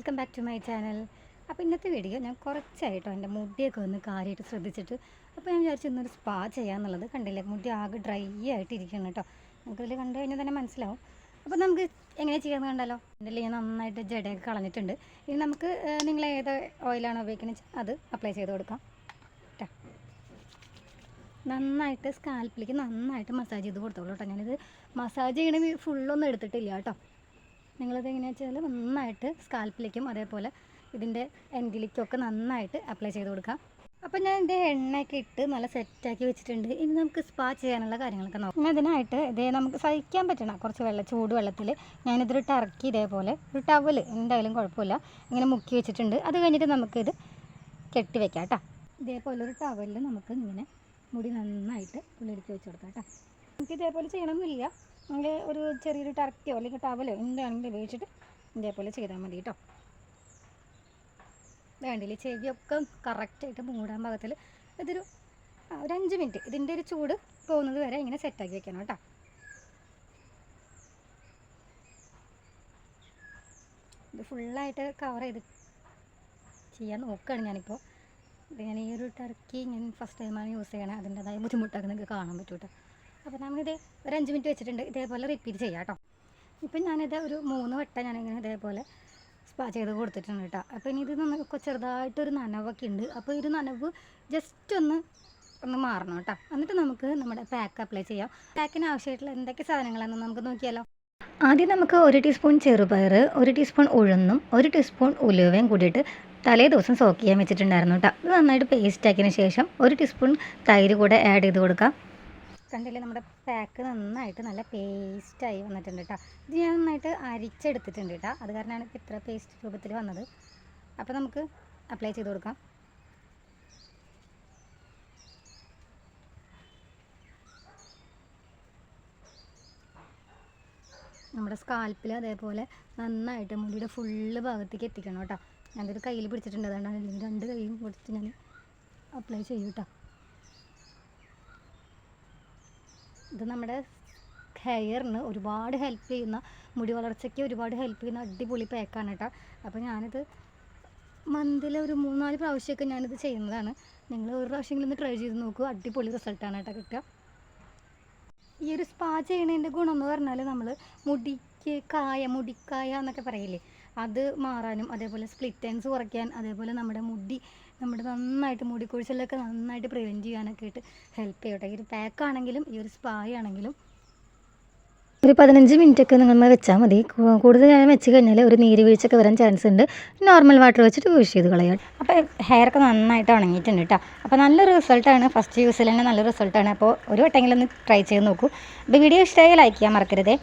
Welcome back to my channel അപ്പോൾ ഇന്നത്തെ video ഞാൻ കുറച്ചായിട്ടോ എന്റെ മുടിയൊക്കെ ഒന്ന് കാര്യമായിട്ട് ശ്രദ്ധിച്ചിട്ട്. അപ്പോൾ ഞാൻ വിചാരിച്ചു ഇന്നൊരു സ്പാ ചെയ്യാമെന്നുള്ളത് കണ്ടില്ലേ? മുടി ആകെ ഡ്രൈ ആയിട്ട് കേട്ടോ. നമുക്കതിൽ കണ്ടു കഴിഞ്ഞാൽ തന്നെ മനസ്സിലാവും. അപ്പോൾ നമുക്ക് എങ്ങനെ ചെയ്യാമെന്ന് കണ്ടാലോ? എന്റെ ഞാൻ നന്നായിട്ട് ജടയൊക്കെ കളഞ്ഞിട്ടുണ്ട്. ഇനി നമുക്ക് നിങ്ങൾ ഏത് ഓയിലാണോ ഉപയോഗിക്കുന്നത് അത് അപ്ലൈ ചെയ്ത് കൊടുക്കാം. കേട്ടോ നന്നായിട്ട് സ്കാൽപ്പിലേക്ക് നന്നായിട്ട് മസാജ് ചെയ്ത് കൊടുത്തോളൂ കേട്ടോ ഞാനിത് മസാജ് ചെയ്യണമെങ്കിൽ ഫുള്ളൊന്നും എടുത്തിട്ടില്ല കേട്ടോ നിങ്ങളത് എങ്ങനെയാണെന്ന് വെച്ചാൽ നന്നായിട്ട് സ്കാൽപ്പിലേക്കും അതേപോലെ ഇതിന്റെ എൻഡിലേക്കൊക്കെ നന്നായിട്ട് അപ്ലൈ ചെയ്ത് കൊടുക്കാം. അപ്പോൾ ഞാൻ ഇതിന്റെ എണ്ണയൊക്കെ ഇട്ട് നല്ല സെറ്റാക്കി വെച്ചിട്ടുണ്ട്. ഇനി നമുക്ക് സ്പാ ചെയ്യാനുള്ള കാര്യങ്ങളൊക്കെ നോക്കാം. അതിനായിട്ട് ഇതേ നമുക്ക് സഹിക്കാൻ പറ്റണം കുറച്ച് വെള്ളം ചൂട് വെള്ളത്തിൽ ഞാനിതൊരു ടർക്കി ഇതേപോലെ ഒരു ടവൽ എന്തായാലും കുഴപ്പമില്ല. ഇങ്ങനെ മുക്കി വെച്ചിട്ടുണ്ട്. അത് കഴിഞ്ഞിട്ട് നമുക്കിത് കെട്ടി വെക്കാം കേട്ടോ. ഇതേപോലെ ഒരു ടവലിൽ നമുക്ക് ഇങ്ങനെ മുടി നന്നായിട്ട് പുള്ളിടിച്ച് വെച്ച് കൊടുക്കാം കേട്ടോ. നമുക്ക് ഇതേപോലെ ചെയ്യണമെന്നില്ല നമ്മൾ ഒരു ചെറിയൊരു ടർക്കിയോ അല്ലെങ്കിൽ ടവലോ എന്താണെങ്കിലും ഉപയോഗിച്ചിട്ട് ഇതേപോലെ ചെയ്താൽ മതി കേട്ടോ. വേണ്ടില്ല ചെവിയൊക്കെ കറക്റ്റായിട്ട് മൂടാൻ പാകത്തിൽ ഇതൊരു ഒരു അഞ്ച് മിനിറ്റ് ഇതിന്റെ ഒരു ചൂട് പോകുന്നത് വരെ ഇങ്ങനെ സെറ്റാക്കി വെക്കണം കേട്ടോ. ഇത് ഫുള്ളായിട്ട് കവർ ചെയ്ത് ചെയ്യാൻ നോക്കുകയാണ് ഞാനിപ്പോൾ. ഞാൻ ഈ ഒരു ടർക്കി ഞാൻ ഫസ്റ്റ് ടൈമാണ് യൂസ് ചെയ്യണത് അതിന്റെതായ ബുദ്ധിമുട്ടൊക്കെ നിങ്ങൾക്ക് കാണാൻ പറ്റും കേട്ടോ അപ്പോൾ നമ്മളിത് ഒരു അഞ്ച് മിനിറ്റ് വെച്ചിട്ടുണ്ട്. ഇതേപോലെ റിപ്പീറ്റ് ചെയ്യാം കേട്ടോ ഇപ്പം ഞാനിത് ഒരു മൂന്ന് വട്ടം ഞാനിങ്ങനെ ഇതേപോലെ സ്പാ ചെയ്ത് കൊടുത്തിട്ടുണ്ട് കേട്ടോ അപ്പോൾ ഇനി ഇത് നമുക്ക് ചെറുതായിട്ടൊരു നനവൊക്കെ ഉണ്ട് അപ്പോൾ ഒരു നനവ് ജസ്റ്റ് ഒന്ന് ഒന്ന് മാറണം കേട്ടോ എന്നിട്ട് നമുക്ക് നമ്മുടെ പാക്ക് അപ്ലൈ ചെയ്യാം. പാക്കിന് ആവശ്യമായിട്ടുള്ള എന്തൊക്കെ സാധനങ്ങളാണെന്ന് നമുക്ക് നോക്കിയാലോ? ആദ്യം നമുക്ക് ഒരു ടീസ്പൂൺ ചെറുപയർ ഒരു ടീസ്പൂൺ ഉഴുന്നും ഒരു ടീസ്പൂൺ ഉലുവയും കൂടിയിട്ട് തലേ ദിവസം സോക്ക് ചെയ്യാൻ വെച്ചിട്ടുണ്ടായിരുന്നു കേട്ടോ ഇത് നന്നായിട്ട് പേസ്റ്റ് ആക്കിയതിന് ശേഷം ഒരു ടീസ്പൂൺ തൈര് കൂടെ ആഡ് ചെയ്ത് കൊടുക്കാം. കണ്ടില്ലേ നമ്മുടെ പാക്ക് നന്നായിട്ട് നല്ല പേസ്റ്റായി വന്നിട്ടുണ്ട് കേട്ടോ ഇത് ഞാൻ നന്നായിട്ട് അരിച്ചെടുത്തിട്ടുണ്ട് കേട്ടോ അത് കാരണമാണ് ഇത്ര പേസ്റ്റ് രൂപത്തിൽ വന്നത്. അപ്പോൾ നമുക്ക് അപ്ലൈ ചെയ്ത് കൊടുക്കാം. നമ്മുടെ സ്കാൽപ്പിൽ അതേപോലെ നന്നായിട്ട് മുടിയുടെ ഫുള്ള് ഭാഗത്തേക്ക് എത്തിക്കണം കേട്ടോ ഞാനൊരു കയ്യിൽ പിടിച്ചിട്ടുണ്ട്. അതുകൊണ്ടാണ് രണ്ട് കൈയും പിടിച്ചിട്ട് ഞാൻ അപ്ലൈ ചെയ്യും കേട്ടോ ഇത് നമ്മുടെ ഹെയറിന് ഒരുപാട് ഹെൽപ്പ് ചെയ്യുന്ന മുടി വളർച്ചയ്ക്ക് ഒരുപാട് ഹെൽപ്പ് ചെയ്യുന്ന അടിപൊളി പാക്കാണ് കേട്ടോ അപ്പോൾ ഞാനിത് മന്തിൽ ഒരു മൂന്നാൽ പ്രാവശ്യമൊക്കെ ഞാനിത് ചെയ്യുന്നതാണ്. നിങ്ങൾ ഒരു പ്രാവശ്യമെങ്കിലും ഒന്ന് ട്രൈ ചെയ്ത് നോക്കൂ. അടിപൊളി റിസൾട്ടാണ് കേട്ടോ കിട്ടുക. ഈ ഒരു സ്പാ ചെയ്യണതിന്റെ ഗുണം എന്ന് പറഞ്ഞാൽ നമ്മൾ മുടിക്ക് കായ മുടിക്കായ എന്നൊക്കെ പറയില്ലേ? അത് മാറാനും അതേപോലെ സ്പ്ലിറ്റ് എൻസ് കുറയ്ക്കാൻ അതേപോലെ നമ്മുടെ മുടി നമ്മുടെ നന്നായിട്ട് മുടി കൊഴിച്ചിലൊക്കെ നന്നായിട്ട് പ്രിവെന്റ് ചെയ്യാനൊക്കെ ആയിട്ട് ഹെൽപ്പ് ചെയ്യട്ടെ. ഈ ഒരു പാക്ക് ആണെങ്കിലും ഈ ഒരു സ്പാ ആണെങ്കിലും ഒരു പതിനഞ്ച് മിനിറ്റ് ഒക്കെ നിങ്ങൾ വെച്ചാൽ മതി. കൂടുതൽ നേരം വെച്ച് കഴിഞ്ഞാൽ ഒരു നീര് വീഴ്ചയൊക്കെ വരാൻ ചാൻസ് ഉണ്ട്. നോർമൽ വാട്ടർ വെച്ചിട്ട് യൂസ് ചെയ്ത് കളയാം. അപ്പോൾ ഹെയറൊക്കെ നന്നായിട്ട് ഉണങ്ങിയിട്ടുണ്ട് കേട്ടോ അപ്പോൾ നല്ലൊരു റിസൾട്ടാണ് ഫസ്റ്റ് യൂസിൽ തന്നെ നല്ല റിസൾട്ടാണ് അപ്പോൾ ഒരു വട്ടമെങ്കിലും ഒന്ന് ട്രൈ ചെയ്ത് നോക്കൂ. അപ്പോൾ വീഡിയോ ഇഷ്ടമായി ലൈക്ക് ചെയ്യാൻ മറക്കരുതേ.